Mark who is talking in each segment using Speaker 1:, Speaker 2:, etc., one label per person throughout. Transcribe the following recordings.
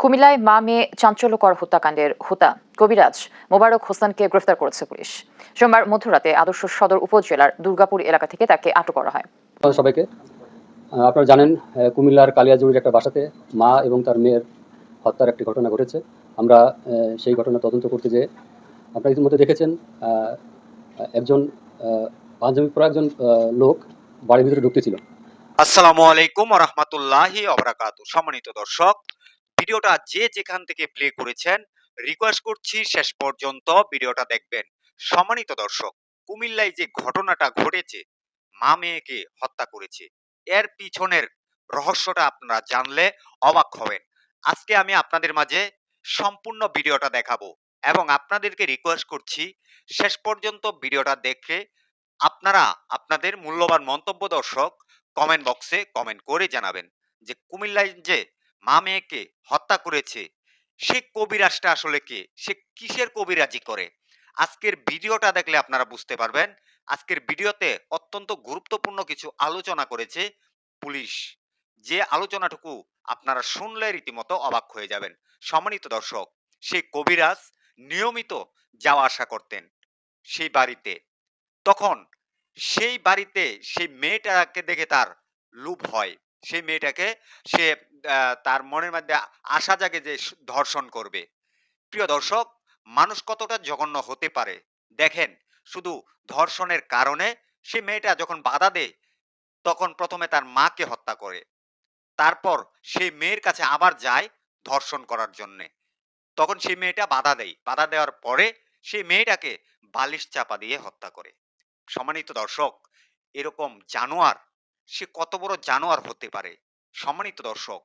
Speaker 1: কুমিল্লায় মা মেয়ে চাঞ্চল্যকর হত্যাকাণ্ডের হোতা। কবিরাজ মোবারক হোসেনকে গ্রেফতার করেছে পুলিশ। সোমবার মধ্যরাতে আদর্শ সদর উপজেলার দুর্গাপুর এলাকা থেকে তাকে আটক করা হয়।
Speaker 2: সবাইকে। আপনারা জানেন কুমিল্লার কালিয়াজুড়ির একটা বাসাতে মা এবং তার মেয়ের হত্যার একটি ঘটনা ঘটেছে। আমরা সেই ঘটনা তদন্ত করতে যেয়ে আপনারা ইতিমধ্যে দেখেছেন একজন আহ, পাঞ্জাবি পরা একজন লোক বাড়ির ভিতরে ঢুকতেছিল।
Speaker 3: আসসালামু আলাইকুম রহমতুল্লাহি অবরাকাত সম্মানিত দর্শক ভিডিওটা যে যেখান থেকে প্লে করেছেন রিকোয়েস্ট করছি শেষ পর্যন্ত ভিডিওটা দেখবেন। সম্মানিত দর্শক, কুমিল্লায় যে ঘটনাটা ঘটেছে, মা মেয়েকে হত্যা করেছে, এর পিছনের রহস্যটা আপনারা জানলে অবাক হবেন। আজকে আমি আপনাদের মাঝে সম্পূর্ণ ভিডিওটা দেখাবো এবং আপনাদেরকে রিকোয়েস্ট করছি শেষ পর্যন্ত ভিডিওটা দেখে আপনারা, আপনাদের মূল্যবান মন্তব্য দর্শক কমেন্ট বক্সে কমেন্ট করে জানাবেন যে কুমিল্লায় যে মা মেয়েকে হত্যা করেছে। সে কবিরাজটা আসলে কে? সে কিসের কবিরাজি করে? আজকের ভিডিওটা দেখলে আপনারা বুঝতে পারবেন, আজকের ভিডিওতে অত্যন্ত গুরুত্বপূর্ণ কিছু আলোচনা করেছে পুলিশ। যে আলোচনাটুকু আপনারা শুনলে রীতিমতো অবাক হয়ে যাবেন। সম্মানিত দর্শক সেই কবিরাজ নিয়মিত যাওয়া আসা করতেন সেই বাড়িতে। তখন সেই বাড়িতে সেই মেয়েটাকে দেখে তার লোভ হয়। সেই মেয়েটাকে সে তার মনের মধ্যে আশা জাগে যে ধর্ষণ করবে। প্রিয় দর্শক, মানুষ কতটা জঘন্য হতে পারে? দেখেন, শুধু ধর্ষণের কারণে সে মেয়েটা যখন বাধা দেয়, তখন প্রথমে তার মাকে হত্যা করে। তারপর সেই মেয়ের কাছে আবার যায় ধর্ষণ করার জন্যে। তখন সেই মেয়েটা বাধা দেয়। বাধা দেওয়ার পরে সেই মেয়েটাকে বালিশ চাপা দিয়ে হত্যা করে। সম্মানিত দর্শক, এরকম জানোয়ার সে কত বড় জানোয়ার হতে পারে? সম্মানিত দর্শক,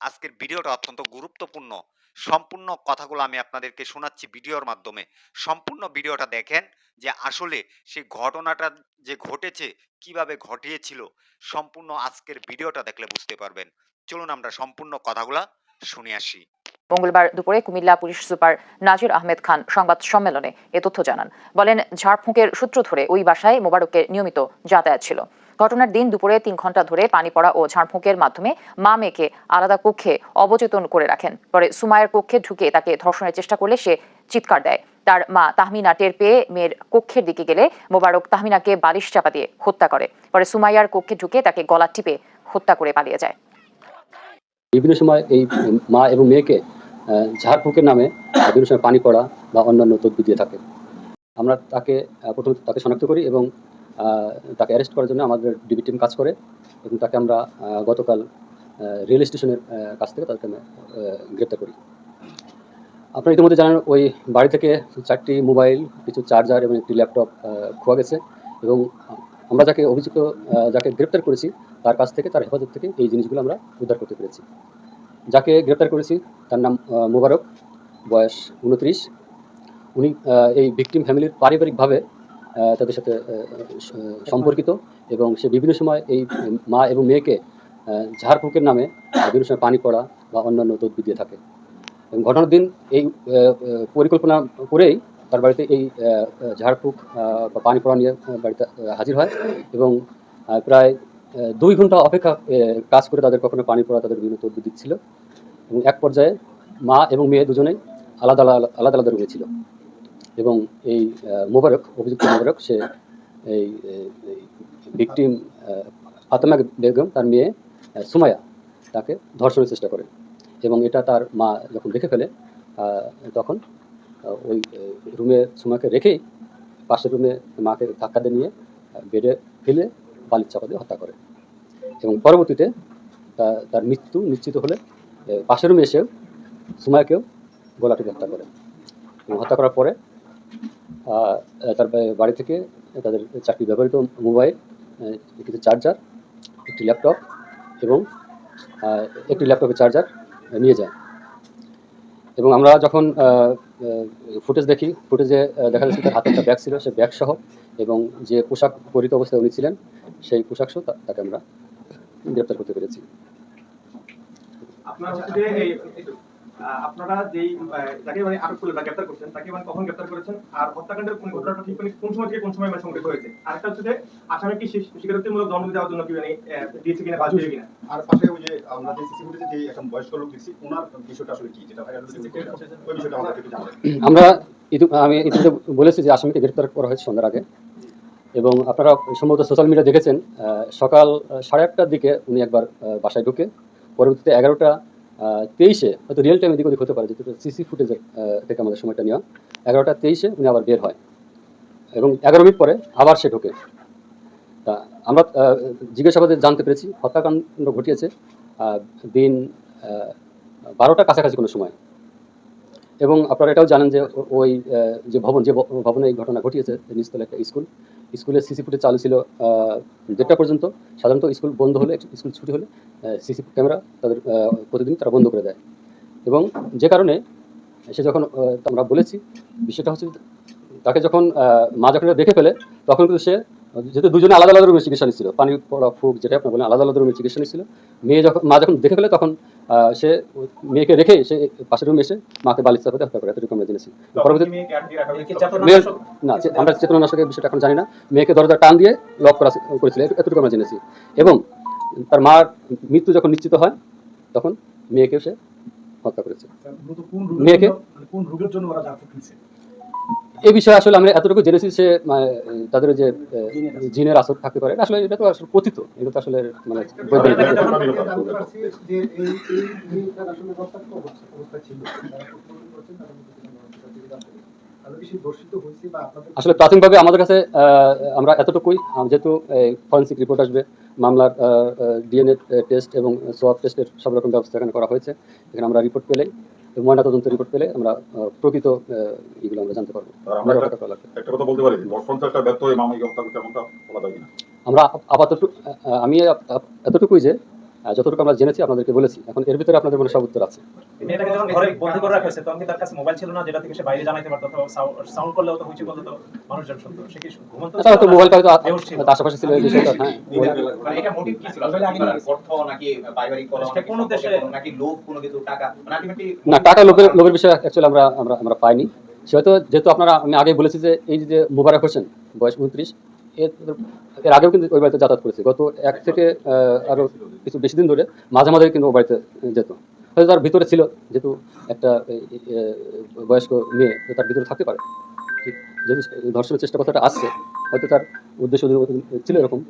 Speaker 3: আজকের ভিডিওটা অত্যন্ত গুরুত্বপূর্ণ। সম্পূর্ণ কথাগুলো আমি আপনাদেরকে শোনাচ্ছি ভিডিওর মাধ্যমে। সম্পূর্ণ ভিডিওটা দেখেন যে আসলে সেই ঘটনাটা যে ঘটেছে, কীভাবে ঘটিয়েছিল, সম্পূর্ণ আজকের ভিডিওটা দেখলে বুঝতে পারবেন। চলুন আমরা সম্পূর্ণ কথাগুলা শুনে আসি।
Speaker 1: মঙ্গলবার দুপুরে কুমিল্লা পুলিশ সুপার নাজির আহমেদ খান সংবাদ সম্মেলনে এ তথ্য জানান। বলেন, ঝাড়ফুঁকের সূত্র ধরে ওই বাসায় মোবারকের নিয়মিত যাতায়াত ছিল। ঘটনার দিন দুপুরে তিন ঘণ্টা ধরে পানি পড়া ও ঝাড়ফুঁকের মাধ্যমে মা মেয়েকে আলাদা কক্ষে অবচেতন করে রাখেন। পরে সুমায়ের কক্ষে ঢুকে তাকে ধর্ষণের চেষ্টা করলে সে চিৎকার দেয়। তার মা তাহমিনা টের পেয়ে মেয়ের কক্ষের দিকে গেলে মোবারক তাহমিনাকে বালিশ চাপা দিয়ে হত্যা করে। পরে সুমাইয়ার কক্ষে ঢুকে তাকে গলা টিপে হত্যা করে পালিয়ে যায়।
Speaker 2: বিভিন্ন সময় এই মা এবং মেয়েকে ঝাড়ফুঁকের নামে বিভিন্ন সময় পানি পড়া বা অন্যান্য তদবির দিয়ে থাকে। আমরা তাকে প্রথমে তাকে শনাক্ত করি এবং তাকে অ্যারেস্ট করার জন্য আমাদের ডিবি টিম কাজ করে এবং তাকে আমরা গতকাল রেল স্টেশনের কাছ থেকে আমরা, গ্রেপ্তার করি। আপনারা ইতিমধ্যে জানেন ওই বাড়ি থেকে চারটি মোবাইল কিছু চার্জার এবং একটি ল্যাপটপ খোয়া গেছে এবং আমরা যাকে অভিযুক্ত যাকে গ্রেপ্তার করেছি তার কাছ থেকে তার হেফাজত থেকে এই জিনিসগুলো আমরা উদ্ধার করতে পেরেছি। যাকে গ্রেপ্তার করেছি তার নাম মোবারক বয়স উনত্রিশ উনি এই ভিকটিম ফ্যামিলির পারিবারিকভাবে তাদের সাথে সম্পর্কিত এবং সে বিভিন্ন সময় এই মা এবং মেয়েকে ঝাড়ফুঁকের নামে বিভিন্ন সময় পানি পড়া বা অন্যান্য তদবির দিয়ে থাকে। এবং ঘটনার দিন এই পরিকল্পনা করেই তার বাড়িতে এই ঝাড়ফুঁক বা পানি পড়া নিয়ে বাড়িতে হাজির হয় এবং প্রায় দুই ঘণ্টা অপেক্ষা কাজ করে তাদের কখনো পানি পড়া, তাদের বিভিন্ন তদবির দিচ্ছিল। এবং এক পর্যায়ে মা এবং মেয়ে দুজনেই আলাদা আলাদা আলাদা আলাদা রুমে ছিল। এবং এই মোবারক, অভিযুক্ত মোবারক, সে এই ভিকটিম ফাতেমা বেগম, তার মেয়ে সুমায়া তাকে ধর্ষণের চেষ্টা করে। এবং এটা তার মা যখন দেখে ফেলে তখন ওই রুমে সুমাকে রেখেই পাশের রুমে মাকে ধাক্কা দিয়ে নিয়ে বেডে ফেলে বালির চাপা দিয়ে হত্যা করে। এবং পরবর্তীতে তার মৃত্যু নিশ্চিত হলে পাশের রুমে এসেও সুমায়াকেও গলাটি হত্যা করে। এবং হত্যা করার পরে তার বাড়ি থেকে তাদের চাকরি ব্যবহৃত মোবাইল কিছু চার্জার, একটি ল্যাপটপ এবং একটি ল্যাপটপের চার্জার নিয়ে যায়। এবং আমরা যখন ফুটেজ দেখি, ফুটেজে দেখা যাচ্ছে তার হাতে একটা ব্যাগ ছিল, সে ব্যাগ সহ এবং যে পোশাক পরিত অবস্থায় উনি ছিলেন, সেই পোশাক সহ তাকে আমরা গ্রেপ্তার করতে পেরেছি।
Speaker 4: আপনার আপনারা যেই যাকে মানে আটক করলেন বা গ্রেপ্তার করছেন তাকে মানে কখন গ্রেপ্তার করেছেন আর হত্যাকাণ্ডের কোন ঘটনাটা ঠিক মানে কোন সময় থেকে কোন সময় মানে সংঘটিত হয়েছে? আর একটা হচ্ছে যে আসামি কি স্বী- স্বীকারোক্তিমূলক জবানবন্দি দেওয়ার জন্য কি মানে দিয়েছে কিনা বা দিয়েছে কিনা?
Speaker 5: আর পাশে ওই যে আমরা যে সিসি ফুটেজে যে একজন বয়স্ক লোক দেখছি ওনার বিষয়টা আসলে কি? যেটা ভাইরাল হয়েছে ওই বিষয়টা আমাদের একটু জানাবেন।
Speaker 2: আমরা ইতি- আমি ইতিমধ্যে বলেছি যে আসামিকে গ্রেপ্তার করা হয়েছে সন্ধ্যার আগে। এবং আপনারা সম্ভবত সোশ্যাল মিডিয়া দেখেছেন সকাল সাড়ে আটটার দিকে উনি একবার বাসায় ঢুকে পরবর্তীতে এগারোটা তেইশে হয়তো রিয়েল টাইম ওদিক হতে পারে, যেহেতু সিসি ফুটেজের থেকে আমাদের সময়টা নেওয়া। এগারোটা তেইশে উনি আবার বের হয়। এবং এগারো মিনিট পরে আবার সে ঢোকে। তা আমরা জিজ্ঞাসাবাদে জানতে পেরেছি, হত্যাকাণ্ড ঘটিয়েছে দিন বারোটা কাছাকাছি কোনো সময়। এবং আপনারা এটাও জানেন যে ওই যে ভবন, যে ভবনে এই ঘটনা ঘটিয়েছে নিচতলা একটা স্কুল, স্কুলের সিসি ফুটে চালু ছিল দেড়টা পর্যন্ত। সাধারণত স্কুল বন্ধ হলে স্কুল ছুটি হলে সিসি ক্যামেরা তাদের প্রতিদিন তারা বন্ধ করে দেয়। এবং যে কারণে সে যখন আমরা বলেছি, বিষয়টা হচ্ছে তাকে যখন মা যখন দেখে ফেলে, তখন কিন্তু সে, যেহেতু দুজনে আলাদা আলাদা রুমে চিকিৎসা নিচ্ছিল, পানি পড়া, ফুক যেটা আপনার বলেন, আলাদা আলাদা রুমে চিকিৎসা নিচ্ছিল। মেয়ে যখন, মা যখন দেখে ফেলে, তখন সে মেয়েকে রেখে সে পাশের রুমে এসে মাকে বালিশ চাপাতে হত্যা করে এতটুকু আমরা জেনেছি পরবর্তী
Speaker 4: মেয়েকে আটকে রাখা হয়েছে।
Speaker 2: মেয়ের না আমরা চেতনানাশকের বিষয়টা এখন জানি না মেয়েকে দরজা টান দিয়ে লক করা করেছিল এতটুকু আমরা জেনেছি এবং তার মার মৃত্যু যখন নিশ্চিত হয় তখন মেয়েকে সে হত্যা করেছে
Speaker 6: মূলত কোন রোগের
Speaker 2: মেয়েকে?
Speaker 6: জন্য- মানে কোন রোগের জন্য ওরা
Speaker 2: এই বিষয়ে আসলে আমরা এতটুকু জেনেছি মানে, তাদের যে জিনের আসর থাকতে পারে। আসলে এটা তো আসলে কথিত এটা তো আসলে মানে
Speaker 6: যে আসলে
Speaker 2: প্রাথমিকভাবে আমাদের কাছে আমরা এতটুকুই। যেহেতু ফরেন্সিক রিপোর্ট আসবে মামলার ডিএনএ টেস্ট এবং সোয়াব টেস্টের সব রকম ব্যবস্থা এখানে করা হয়েছে। এখানে আমরা রিপোর্ট পেলে ময়নাতদন্ত রিপোর্ট পেলে আমরা প্রকৃত এগুলো আমরা জানতে পারব।
Speaker 7: একটা- কথা বলতে পারি চেষ্টা ব্যর্থ হয়ে মামাকে হত্যা করতে এমনটা বলা যায় কিনা?
Speaker 2: আমরা আপাতত আমি এতটুকুই যে যতটুকু আমরা জেনেছি আপনাদেরকে বলেছি। এখন এর ভিতরে আপনাদের মনে সব উত্তর আছে।
Speaker 8: মেয়েটাকে যখন ঘরে বন্দি করে রাখা হয়েছে তখন কি তার কাছে মোবাইল ছিল না যেটা থেকে সে বাইরে জানাইতে পারতো? অথবা সাউন্ড করলেও তো হইচই করলে তো মানুষজন শুনতো। সে কি ঘুমন্ত
Speaker 2: আচ্ছা আশেপাশে ছিল এই বিষয়টা হ্যাঁ।
Speaker 9: মানে এটা মোটিভ কি ছিল? আসলে আগে অর্থ নাকি পারিবারিক কলহ
Speaker 8: সেটা কোন উদ্দেশ্যে?
Speaker 9: নাকি লোভ কোনো কিছু টাকা? মানে
Speaker 2: না টাকা লোকের লোকের বিষয়ে অ্যাকচুয়ালি আমরা আমরা আমরা পাইনি। সে হয়তো যেহেতু আপনারা আমি আগে বলেছি যে এই যে মুবারক হোসেন বয়স উনত্রিশ এর আগেও কিন্তু ওই বাড়িতে যাতায়াত করেছে। গত এক থেকে আরও কিছু বেশি দিন ধরে মাঝে মাঝে কিন্তু ও বাড়িতে যেত। হয়তো তার ভিতরে ছিল, যেহেতু একটা বয়স্ক মেয়ে তার ভিতরে থাকতে পারে। যেহেতু ধর্ষণের চেষ্টা কথাটা আসছে, হয়তো তার উদ্দেশ্য ছিল এরকম।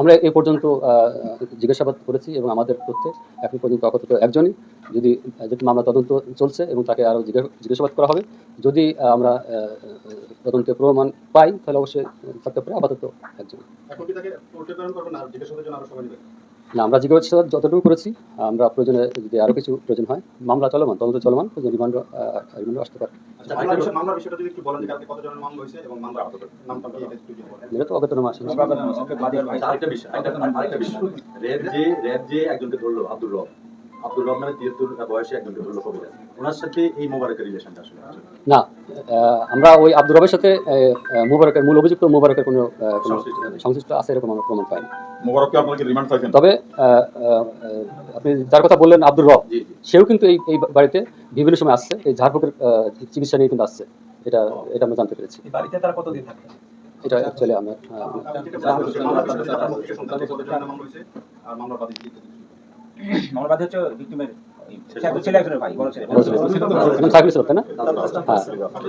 Speaker 2: আমরা এই পর্যন্ত জিজ্ঞাসাবাদ করেছি এবং আমাদের তথ্যে এখন পর্যন্ত আপাতত একজনই। যদি যেহেতু মামলা তদন্ত চলছে এবং তাকে আরও জিজ্ঞাসাবাদ করা হবে যদি আমরা তদন্তের তদন্তে প্রমাণ পাই তাহলে অবশ্যই থাকতে পারে আপাতত একজন। না আমরা জিজ্ঞাসা যতটুকু করেছি আমরা প্রয়োজনে যদি আরও কিছু প্রয়োজন হয় মামলা চলমান তদন্ত চলমান রিমান্ড রিমান্ড আসতে পারে।
Speaker 5: আচ্ছা এটা
Speaker 2: তো অজ্ঞাতনাম আসে
Speaker 10: যে একজনকে ধরলো আব্দুর রব। আব্দুর রব তিয়াত্তর বয়সে একজনকে ধরলো কবিরা ওনার সাথে এই মোবারকের রিলেশনটা আসলে
Speaker 2: না আমরা ওই আব্দুর রবের সাথে মুবারকের মূল অভিযুক্ত মুবারকের কোনো
Speaker 10: সংশ্লিষ্ট
Speaker 2: আছে এরকম আমরা প্রমাণ পাইনি।
Speaker 7: মোবারককে আপনাকে রিমান্ড চাইছেন
Speaker 2: তবে আপনি যার কথা বললেন আব্দুর রব
Speaker 10: জি জি।
Speaker 2: সেও কিন্তু এই এই বাড়িতে বিভিন্ন সময় আসছে এই ঝাড়ফুঁকের চিকিৎসা নিয়ে কিন্তু আসছে। এটা এটা আমরা জানতে পেরেছি।
Speaker 8: বাড়িতে তারা কতদিন থাকে?
Speaker 2: এটা অ্যাকচুয়ালি আমরা
Speaker 9: আমার বাদে হচ্ছে ভিক্টিমের ছেলে একজনের ভাই বড় ছেলে।
Speaker 2: এখন ছিল না? হ্যাঁ।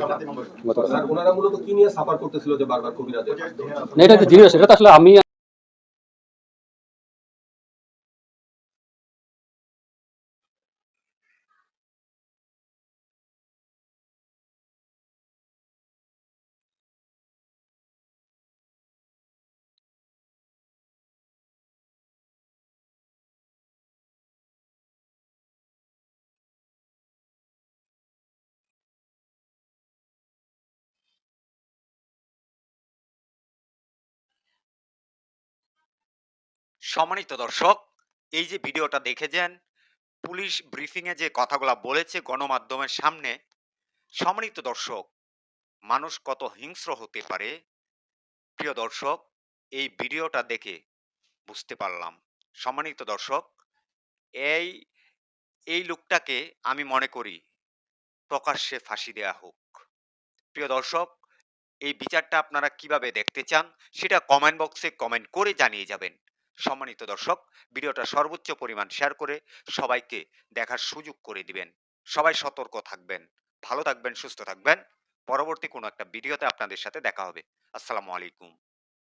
Speaker 5: বাদী মামলা হয়েছে
Speaker 2: গতকাল।
Speaker 10: ওনারা মূলত কি নিয়ে সাফার করতেছিল যে বারবার কবিরাজের?
Speaker 2: এটা যে জিনিস এটা আসলে আমি
Speaker 3: সম্মানিত দর্শক, এই যে ভিডিওটা দেখেছেন, পুলিশ ব্রিফিং এ যে কথাগুলো বলেছে গণমাধ্যমের সামনে, সম্মানিত দর্শক, মানুষ কত হিংস্র হতে পারে? প্রিয় দর্শক, এই ভিডিওটা দেখে বুঝতে পারলাম। সম্মানিত দর্শক, এই এই লোকটাকে আমি মনে করি প্রকাশ্যে ফাঁসি দেয়া হোক। প্রিয় দর্শক, এই বিচারটা আপনারা কীভাবে দেখতে চান, সেটা কমেন্ট বক্সে কমেন্ট করে জানিয়ে যাবেন। সম্মানিত দর্শক, ভিডিওটা সর্বোচ্চ পরিমাণ শেয়ার করে সবাইকে দেখার সুযোগ করে দিবেন। সবাই সতর্ক থাকবেন, ভালো থাকবেন, সুস্থ থাকবেন। পরবর্তী কোনো একটা ভিডিওতে আপনাদের সাথে দেখা হবে। আসসালামু আলাইকুম।